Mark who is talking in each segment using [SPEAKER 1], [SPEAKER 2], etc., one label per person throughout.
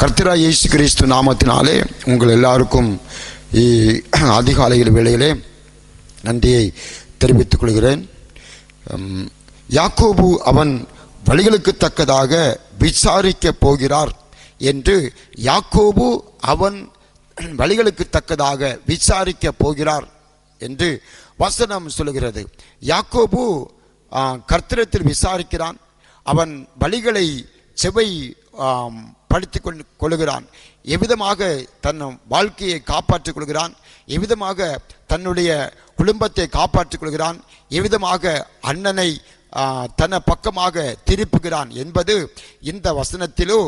[SPEAKER 1] கர்த்தரா இயேசு கிறிஸ்து நாமத்தினாலே உங்கள் எல்லாருக்கும் அதிகாலையில் வேளையிலே நன்றியை தெரிவித்துக் கொள்கிறேன். யாக்கோபு அவன் வழிகளுக்கு தக்கதாக விசாரிக்க போகிறார் என்று யாக்கோபு அவன் வழிகளுக்கு தக்கதாக விசாரிக்கப் போகிறார் என்று வசனம் சொல்லுகிறது. யாக்கோபு கர்த்தரத்தில் விசாரிக்கிறான். அவன் வழிகளை செவை படித்து படித்துக் கொண்டு கொள்கிறான் எவ்விதமாக தன் வாழ்க்கையை காப்பாற்றிக் கொள்கிறான்? எவ்விதமாக தன்னுடைய குடும்பத்தை காப்பாற்றிக் கொள்கிறான்? எவ்விதமாக அண்ணனை தன்னை பக்கமாக திருப்புகிறான் என்பது இந்த வசனத்திலோ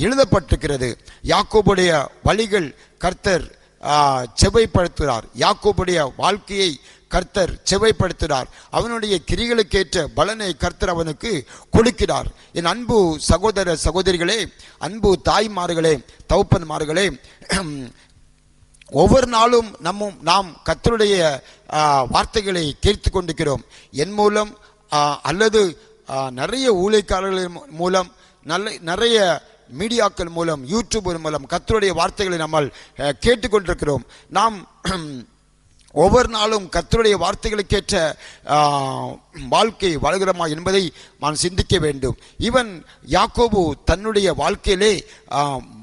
[SPEAKER 1] எழுதப்பட்டிருக்கிறது. யாக்கோபுடைய வழிகள் கர்த்தர் ஆ, செவைப்படுத்துகிறார் யாக்கோபுடைய வாழ்க்கையை கர்த்தர் செவைப்படுத்துகிறார் அவனுடைய கிரிகளுக்கேற்ற பலனை கர்த்தர் அவனுக்கு கொடுக்கிறார். என் அன்பு சகோதர சகோதரிகளே அன்பு தாய்மார்களே தௌப்பன்மார்களே ஒவ்வொரு நாளும் நம்மும் நாம் கர்த்தருடைய வார்த்தைகளை கேட்டு கொண்டிருக்கிறோம். என் மூலம் அல்லது நிறைய ஊழியக்காரர்களின் மூலம் நல்ல நிறைய மீடியாக்கள் மூலம் யூடியூப் மூலம் கத்தருடைய வார்த்தைகளை நம்ம கேட்டுக்கொண்டிருக்கிறோம். நாம் ஒவ்வொரு நாளும் கத்தருடைய வார்த்தைகளுக்கேற்ற வாழ்க்கை வாழ்கிறோமா என்பதை நான் சிந்திக்க வேண்டும். இவன் யாக்கோபு தன்னுடைய வாழ்க்கையிலே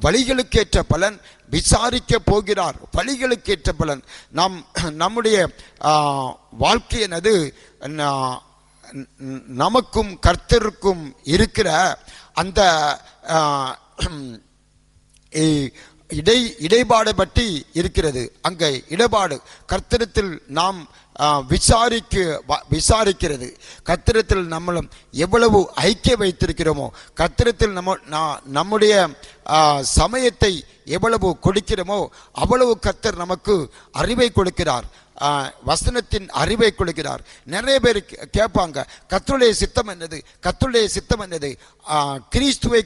[SPEAKER 1] வழிகளுக்கேற்ற பலன் விசாரிக்க போகிறார். வழிகளுக்கேற்ற பலன். நம் நம்முடைய வாழ்க்கை எனது நமக்கும் கர்த்தருக்கும் இருக்கிற அந்த இடை இடைபாடு பற்றி இருக்கிறது. அங்கே இடபாடு கர்த்தரத்தில் நாம் விசாரிக்க வ- விசாரிக்கிறது. கத்திரத்தில் நம்மளும் எவ்வளவு ஐக்கிய வைத்திருக்கிறோமோ கத்திரத்தில் நம்ம நம்முடைய சமயத்தை எவ்வளவு கொடுக்கிறோமோ அவ்வளவு கர்த்தர் நமக்கு அறிவை கொடுக்கிறார். வசனத்தின் அறிவை கொடுக்கிறார் நிறைய பேர் கே- கேட்பாங்க கத்துடைய சித்தம் என்னது? கத்துடைய சித்தம் என்னது? கிறிஸ்துவை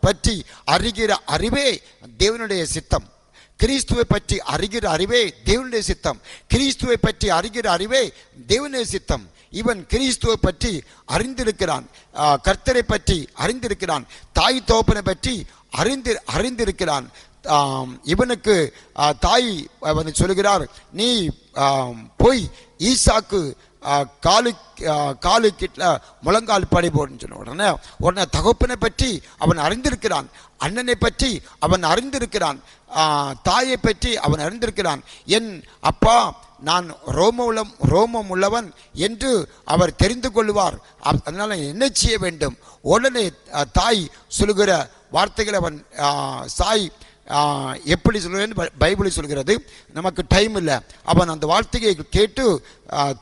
[SPEAKER 1] பற்றி அறிகிற அறிவே தேவனுடைய சித்தம். கிறிஸ்துவை பற்றி அறிகிற அறிவே தேவனுடைய சித்தம். கிறிஸ்துவை பற்றி அறிகிற அறிவே தேவனுடைய சித்தம். இவன் கிறிஸ்துவை பற்றி அறிந்திருக்கிறான். கர்த்தரை பற்றி அறிந்திருக்கிறான். தாய் தோப்பனை பற்றி அறிந்து அறிந்திருக்கிறான். இவனுக்கு தாய் வந்து சொல்கிறார் நீ போய் ஈசாக்கு காலு காலு கிட்ட முழங்கால் படை போடுன்னு சொன்ன உடனே உடனே தகப்பனை பற்றி அவன் அறிந்திருக்கிறான். அண்ணனை பற்றி அவன் அறிந்திருக்கிறான். தாயை பற்றி அவன் அறிந்திருக்கிறான். என் அப்பா நான் ரோமம் ரோமம் உள்ளவன் என்று அவர் தெரிந்து கொள்வார். அப்- என்ன செய்ய வேண்டும்? உடனே தாய் சொல்லுகிற வார்த்தைகளை அவன் சாய் எப்படி சொல்கிறேன்னு பைபிளை சொல்கிறது நமக்கு டைம் இல்லை. அவன் அந்த வார்த்தையை கேட்டு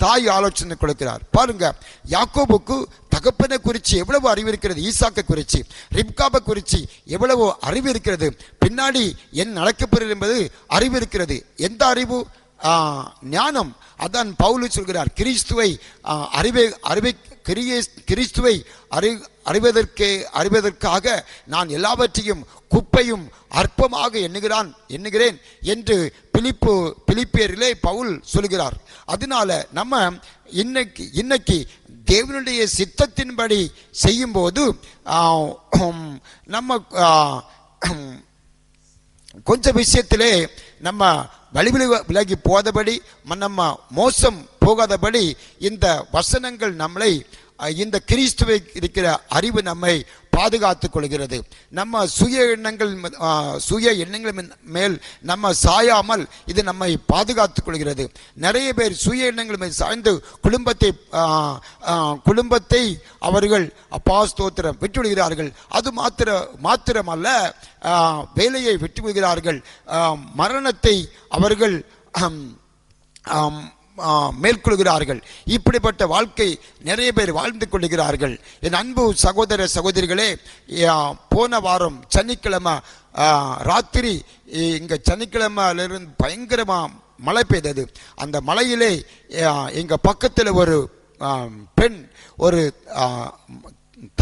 [SPEAKER 1] தாய் ஆலோசனை கொடுக்கிறார். பாருங்க யாக்கோபுக்கு தகப்பனை குறித்து எவ்வளவு அறிவு இருக்கிறது ஈசாக்கை குறித்து ரிப்காபை குறித்து எவ்வளவு அறிவு இருக்கிறது பின்னாடி என் நடக்கப்பெறுகிறது என்பது அறிவு இருக்கிறது. எந்த அறிவு? ஞானம். அதான் பவுலு சொல்கிறார் கிறிஸ்துவை அறிவை அறிவை கிரியே கிறிஸ்துவை அறி அறிவதற்கே அறிவதற்காக நான் எல்லாவற்றையும் குப்பையும் அற்பமாக எண்ணுகிறான் எண்ணுகிறேன் என்று பிலிப்பு பிலிப்பியரிலே பவுல் சொல்கிறார். அதனால நம்ம இன்னைக்கு இன்னைக்கு தேவனுடைய சித்தத்தின்படி செய்யும்போது நம்ம கொஞ்சம் விஷயத்திலே நம்ம வழிவிலி விலகி போதபடி நம்ம மோசம் போகாதபடி இந்த வசனங்கள் நம்மளை இந்த கிறிஸ்துவை இருக்கிற அறிவு நம்மை பாதுகாத்துக் கொள்கிறது. நம்ம சுய எண்ணங்கள் சுய எண்ணங்கள் மேல்- நம்ம சாயாமல் இது நம்மை பாதுகாத்துக் கொள்கிறது. நிறைய பேர் சுய எண்ணங்கள் மேல் சாய்ந்து குடும்பத்தை குடும்பத்தை அவர்கள் அப்பா ஸ்தோத்திரம் விட்டுவிடுகிறார்கள். அது மாத்திர மாத்திரமல்ல வேலையை விட்டுவிடுகிறார்கள். மரணத்தை அவர்கள் மேற்கொள்கிறார்கள். இப்படிப்பட்ட வாழ்க்கை நிறைய பேர் வாழ்ந்து கொள்கிறார்கள். என் அன்பு சகோதர சகோதரிகளே போன வாரம் சனிக்கிழமை ராத்திரி இங்கே சனிக்கிழமையிலிருந்து பயங்கரமாக மழை பெய்தது. அந்த மழையிலே எங்கள் பக்கத்தில் ஒரு பெண் ஒரு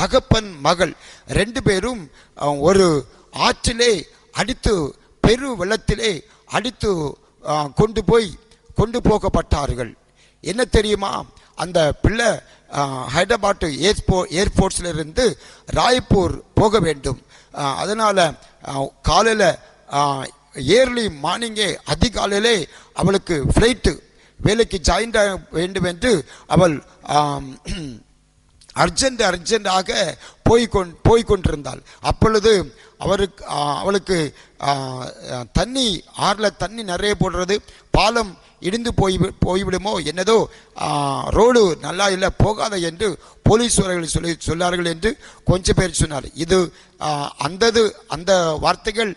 [SPEAKER 1] தகப்பன் மகள் ரெண்டு பேரும் ஒரு ஆற்றிலே அடித்து பெரு வெள்ளத்திலே அடித்து கொண்டு போய் கொண்டு போகப்பட்டார்கள். என்ன தெரியுமா? அந்த பிள்ளை ஹைதராபாத் ஏர்போ ஏர்போர்ட்ஸ்ல இருந்து ராய்ப்பூர் போக வேண்டும். அதனால் காலையில் ஏர்லி மார்னிங்கே அதிகாலையிலே அவளுக்கு ஃப்ளைட்டு வேலைக்கு ஜாயின் ஆக வேண்டும் என்று அவள் அர்ஜென்ட் அர்ஜென்டாக போய்கொண் போய்கொண்டிருந்தாள் அப்பொழுது அவருக்கு அவளுக்கு தண்ணி ஆறில் தண்ணி நிறைய போடுறது பாலம் இடிந்து போய் போய்விடுமோ என்னதோ? ரோடு நல்லா இல்லை போகாத என்று போலீஸ்வரர்கள் சொல்லி சொன்னார்கள் என்று கொஞ்சம் பேர் சொன்னார். இது அந்தது அந்த வார்த்தைகள்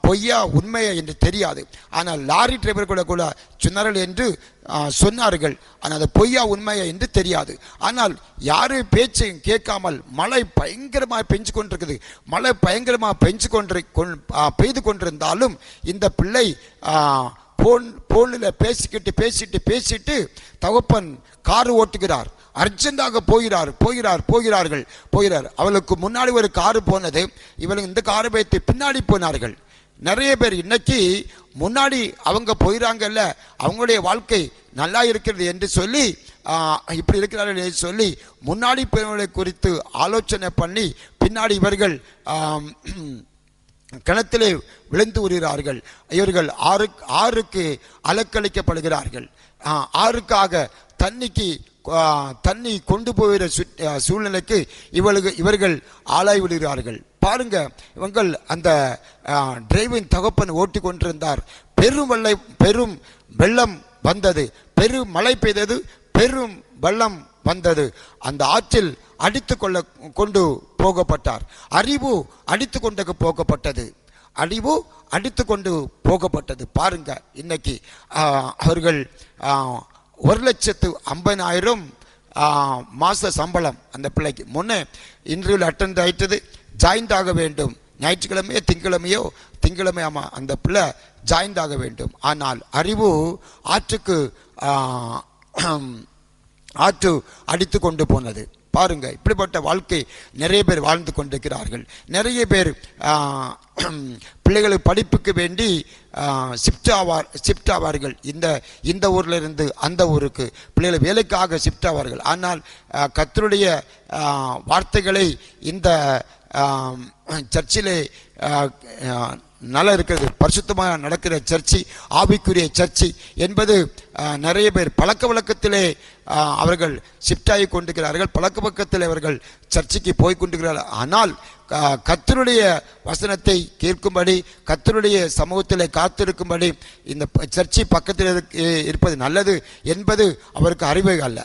[SPEAKER 1] பொய்யா உண்மையா என்று தெரியாது. ஆனால் லாரி டிரைவர் கூட கூட சொன்னார்கள் என்று சொன்னார்கள். ஆனால் அது பொய்யா உண்மையா என்று தெரியாது. ஆனால் யாரு பேச்சையும் கேட்காமல் மழை பயங்கரமாக பெஞ்சு கொண்டிருக்குது. மழை பயங்கரமாக பெஞ்சு கொண்டு கொண்- பெய்து கொண்டிருந்தாலும் இந்த பிள்ளை போன் போனில் பேசிக்கிட்டு பேசிட்டு பேசிட்டு தகப்பன் கார் ஓட்டுகிறார். அர்ஜென்ட்டாக போகிறார் போகிறார் போகிறார்கள் போகிறார். அவளுக்கு முன்னாடி ஒரு காரு போனது. இவளுக்கு இந்த காரை வைத்து பின்னாடி போனார்கள். நிறைய பேர் இன்னைக்கு முன்னாடி அவங்க போயிறாங்கல்ல அவங்களுடைய வாழ்க்கை நல்லா இருக்கிறது என்று சொல்லி இப்படி இருக்கிறார்கள் என்று சொல்லி முன்னாடி போனவர்களை குறித்து ஆலோசனை பண்ணி பின்னாடி இவர்கள் கிணத்திலே விழுந்து உறுகிறார்கள் இவர்கள் ஆறு ஆறுக்கு அலக்களிக்கப்படுகிறார்கள் ஆறுக்காக தண்ணிக்கு தண்ணி கொண்டு போகிற சு- சூழ்நிலைக்கு இவளுக்கு இவர்கள் ஆளாய் விடுகிறார்கள். பாருங்க இவங்கள் அந்த டிரைவின் தகப்பன் ஓட்டி கொண்டிருந்தார். பெரும் வெள்ளை பெரும் வெள்ளம் வந்தது. பெரும் மழை பெய்தது. பெரும் வெள்ளம் வந்தது. அந்த ஆற்றில் அடித்து கொள்ள கொண்டு போகப்பட்டார். அறிவு அடித்து கொண்டு போகப்பட்டது. அறிவு அடித்து கொண்டு போகப்பட்டது. பாருங்க இன்னைக்கு அவர்கள் ஒரு லட்சத்து ஐம்பதாயிரம் மாத சம்பளம் அந்த பிள்ளைக்கு. முன்னே இன்டர்வியூவில் அட்டன் ஆயிட்டது. ஜாயின்ட் ஆக வேண்டும். ஞாயிற்றுக்கிழமையோ திங்கிழமையோ திங்கிழமை ஆமாம் அந்த பிள்ளை ஜாயின்ட் ஆக வேண்டும். ஆனால் அறிவு ஆற்றுக்கு ஆற்று அடித்து கொண்டு போனது. பாருங்க இப்படிப்பட்ட வாழ்க்கை நிறைய பேர் வாழ்ந்து கொண்டிருக்கிறார்கள். நிறைய பேர் பிள்ளைகளுக்கு படிப்புக்கு வேண்டி ஷிஃப்ட் ஆவார் ஷிஃப்ட் ஆவார்கள். இந்த இந்த ஊரில் இருந்து அந்த ஊருக்கு பிள்ளைகள் வேலைக்காக ஷிஃப்ட் ஆவார்கள். ஆனால் கத்தருடைய வார்த்தைகளை இந்த சர்ச்சிலே நல்லா இருக்கிறது. பரிசுத்தமாக நடக்கிற சர்ச்சி ஆவிக்குரிய சர்ச்சி என்பது நிறைய பேர் பழக்க வழக்கத்திலே அவர்கள் ஷிஃப்ட் ஆகி கொண்டிருக்கிறார்கள். பழக்க பக்கத்தில் அவர்கள் சர்ச்சுக்கு போய் கொண்டிருக்கிறார்கள். ஆனால் கத்தருடைய வசனத்தை கேட்கும்படி கத்தருடைய சமூகத்தில் காத்திருக்கும்படி இந்த சர்ச்சை சர்ச்சி பக்கத்தில் இருப்பது நல்லது என்பது அவருக்கு அறிவு அல்ல.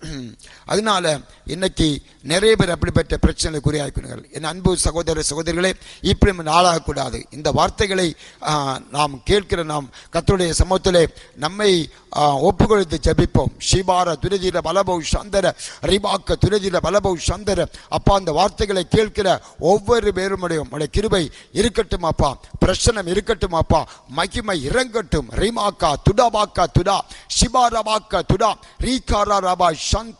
[SPEAKER 1] அதனால இன்னைக்கு நிறைய பேர் அப்படிப்பட்ட பிரச்சனை குறியாக்கிறார்கள் என் அன்பு சகோதர சகோதரிகளே இப்படி நாளாகக்கூடாது இந்த வார்த்தைகளை நாம் கேட்கிற நாம் கத்தருடைய சமூகத்திலே நம்மை ஒப்புக்கொடுத்து ஜபிப்போம். ஷிபார துரதிர பலபௌ சந்தர ரிபாக்க துரதிர பலபௌ சந்தர அப்பா அந்த வார்த்தைகளை கேட்கிற ஒவ்வொரு பேருமுடைய உடைய கிருபை இருக்கட்டும் அப்பா. பிரசனம் இருக்கட்டும் அப்பா. மகிமை இறங்கட்டும். ரிமாக்கா துடாபாக்கா துடா. ஷிபாரபாக்கா துடா. ரீகாரா ரபா ஷன்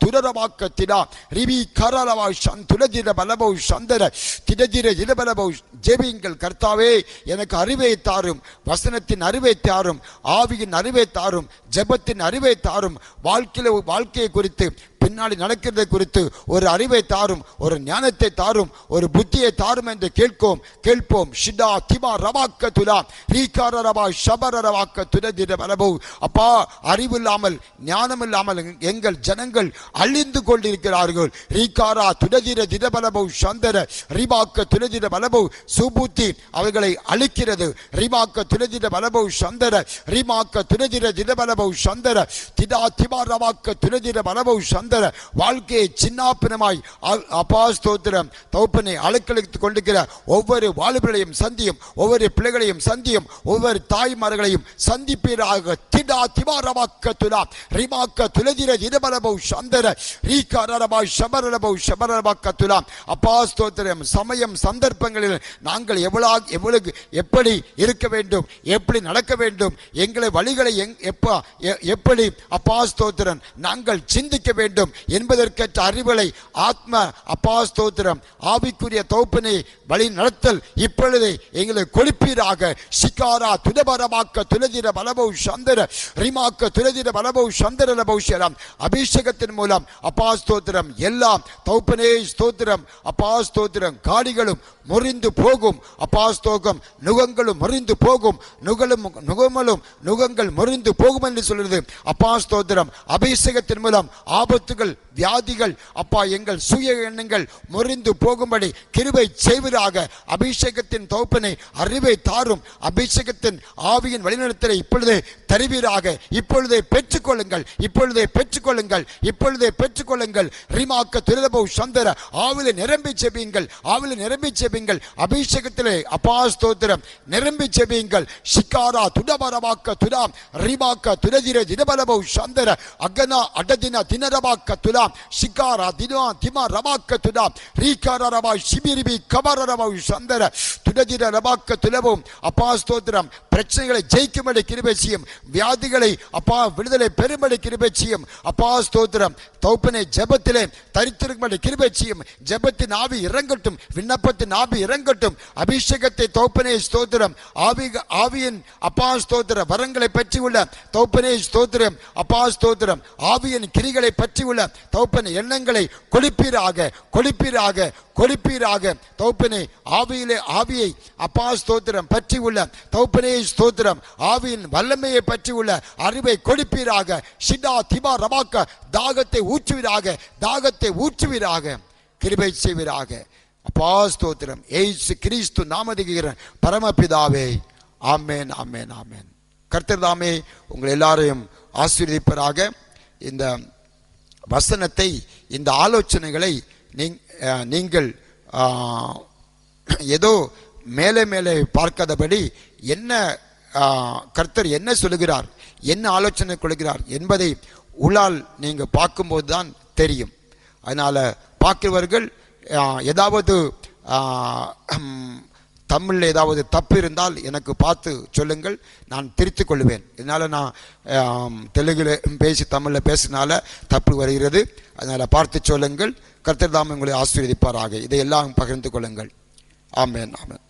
[SPEAKER 1] திடா ரிவி கரலவா ஷன் துலதிர பலபௌ சந்தர திடதிர திரபலபௌ ஜெபியுங்கள் கர்த்தாவே எனக்கு அறிவை தாரும் வசனத்தின் அறிவை தாரும் ஆவியின் அறிவை தாரும் ஜெபத்தின் அறிவை தாரும் வாழ்க்கையில் வாழ்க்கையை குறித்து பின்னாடி நடக்கிறது குறித்து ஒரு அறிவை தாரும் ஒரு ஞானத்தை தாரும் ஒரு புத்தியை தாரும் என்று கேட்போம் கேட்போம். ஷிடா திமா ரவாக்க துலா. ரீகார ரவா ஷபர ரவாக்க துரதிர வரபு அப்பா அறிவு இல்லாமல் ஞானம் இல்லாமல் எங்கள் ஜனங்கள் அழிந்து கொண்டிருக்கிறார்கள். ரீகாரா துடதிர திடபலபு சந்தர ரிபாக்க துலதிர பலபௌ சுபுத்தி அவர்களை அழிக்கிறது. ரிமாக்க துலதிர பலபௌ சந்தர ரிமாக்க துலதிர திடபலபு சந்தர திடா திமா ரவாக்க துலதிர பலபௌ சந்தர வாழ்க்கையை சின்னாப்பினமாய் அப்பா ஸ்தோத்திரம் தௌப்பனை கொண்டிருக்கிற ஒவ்வொரு வாலிபர்களையும் சந்தியும் ஒவ்வொரு பிள்ளைகளையும் சந்தியும் ஒவ்வொரு தாய்மார்களையும் சந்திப்பீராக. திடா திமாரவாக்க துலா. ரிமாக்க துலதிர திரபலபௌ சந்தர. ரீகாரபா ஷபரபௌ ஷபரபாக்க துலா. அப்பா ஸ்தோத்திரம் சமயம் சந்தர்ப்பங்களில் நாங்கள் எவ்வளவு எவ்வளவு எப்படி இருக்க வேண்டும் எப்படி நடக்க வேண்டும் எங்களை வழிகளை எங் எப்ப எப்படி அப்பா ஸ்தோத்திரன் நாங்கள் சிந்திக்க வேண்டும் வேண்டும் என்பதற்கற்ற அறிவுகளை ஆத்ம அப்பா ஸ்தோத்திரம் ஆவிக்குரிய தோப்பனை வழி நடத்தல் இப்பொழுது எங்களை கொழுப்பீராக. சிக்காரா துதபரமாக்க துலதிர பலபௌ சந்தர ரிமாக்க துலதிர பலபௌ சந்தர பௌஷரம் அபிஷேகத்தின் மூலம் அப்பா ஸ்தோத்திரம் எல்லாம் தௌப்பனே ஸ்தோத்திரம். அப்பா ஸ்தோத்திரம் காடிகளும் முறிந்து போகும். அப்பாஸ்தோகம் நுகங்களும் முறிந்து போகும். நுகலும் நுகமலும் நுகங்கள் முறிந்து போகும் என்று சொல்கிறது அப்பாஸ்தோத்திரம் அபிஷேகத்தின் மூலம் ஆபத்து ஆபத்துகள் வியாதிகள் அப்பா எங்கள் சுய எண்ணங்கள் முறிந்து போகும்படி கிருபை செய்வதாக அபிஷேகத்தின் தோப்பனை அறிவை தாரும். அபிஷேகத்தின் ஆவியின் வழிநடத்தலை இப்பொழுதே தருவீராக. இப்பொழுதே பெற்றுக்கொள்ளுங்கள் இப்பொழுதே பெற்றுக்கொள்ளுங்கள் இப்பொழுதே பெற்றுக்கொள்ளுங்கள். ரிமாக்க துரிதபோ சந்தர ஆவில நிரம்பி செபியுங்கள் ஆவில நிரம்பி செபியுங்கள். அபிஷேகத்திலே அப்பா ஸ்தோத்திரம் நிரம்பி செபியுங்கள். சிக்காரா துடபரமாக்க துடாம் ரிமாக்க துரதிர தினபரபோ சந்தர அகனா அடதின தினரபாக்க துலாம் சிகாரா தினா திமா ரபாக்க துடாம் ரீகாரா ரபா சிபிரிபி கபர ரபா சந்தர துடதிர ரபாக்க துலவும் அப்பா ஸ்தோத்திரம். பிரச்சனைகளை ஜெயிக்கும்படி கிருபை செய்யும். வியாதிகளை அப்பா விடுதலை பெரும்படி கிருபை செய்யும். அப்பா ஸ்தோத்திரம். தௌப்பனை ஜபத்திலே தரித்திருக்கும்படி கிருபை செய்யும். ஜபத்தின் ஆவி இறங்கட்டும். விண்ணப்பத்தின் ஆவி இறங்கட்டும். அபிஷேகத்தை தௌப்பனை ஸ்தோத்திரம். ஆவி ஆவியின் அப்பா ஸ்தோத்திர வரங்களை பற்றி உள்ள தௌப்பனை ஸ்தோத்திரம். அப்பா ஸ்தோத்திரம். ஆவியின் கிரிகளை பற்றி உள்ள தௌப்பனை எண்ணங்களை கொளிப்பீராக கொளிப்பீராக கொளிப்பீராக தௌப்பனை ஆவியிலே ஆவியை அப்பா ஸ்தோத்திரம் பற்றி உள்ள தௌப்பனே ஸ்தோத்திரம். ஆவியின் வல்லமையை பற்றி உள்ள அறிவை கொளிப்பீராக ஷிடா திபா ரபாக்க தாகத்தை ஊற்றுவீராக தாகத்தை ஊற்றுவீராக. கிருபை செய்வீராக. அப்பா ஸ்தோத்திரம். ஏசு கிறிஸ்து நாமதிகிற பரமபிதாவே. ஆமேன் ஆமேன் ஆமேன். கர்த்தர் தாமே உங்கள் எல்லாரையும் ஆசீர்வதிப்பராக. இந்த வசனத்தை இந்த ஆலோசனைகளை நீங்- நீங்கள் ஏதோ மேலே மேலே பார்க்காதபடி என்ன கர்த்தர் என்ன சொல்லுகிறார் என்ன ஆலோசனை கொள்கிறார் என்பதை உள்ளால் நீங்கள் பார்க்கும்போது தான் தெரியும். அதனால் பார்க்கிறவர்கள் ஏதாவது தமிழில் ஏதாவது தப்பு இருந்தால் எனக்கு பார்த்து சொல்லுங்கள் நான் திருத்திக் கொள்வேன். இதனால் நான் தெலுங்கில் பேசி தமிழில் பேசினால தப்பு வருகிறது. அதனால் பார்த்து சொல்லுங்கள். கர்த்தர் தாம் உங்களை ஆசீர்வதிப்பாராக. இதையெல்லாம் பகிர்ந்து கொள்ளுங்கள். ஆமேன் ஆமேன்.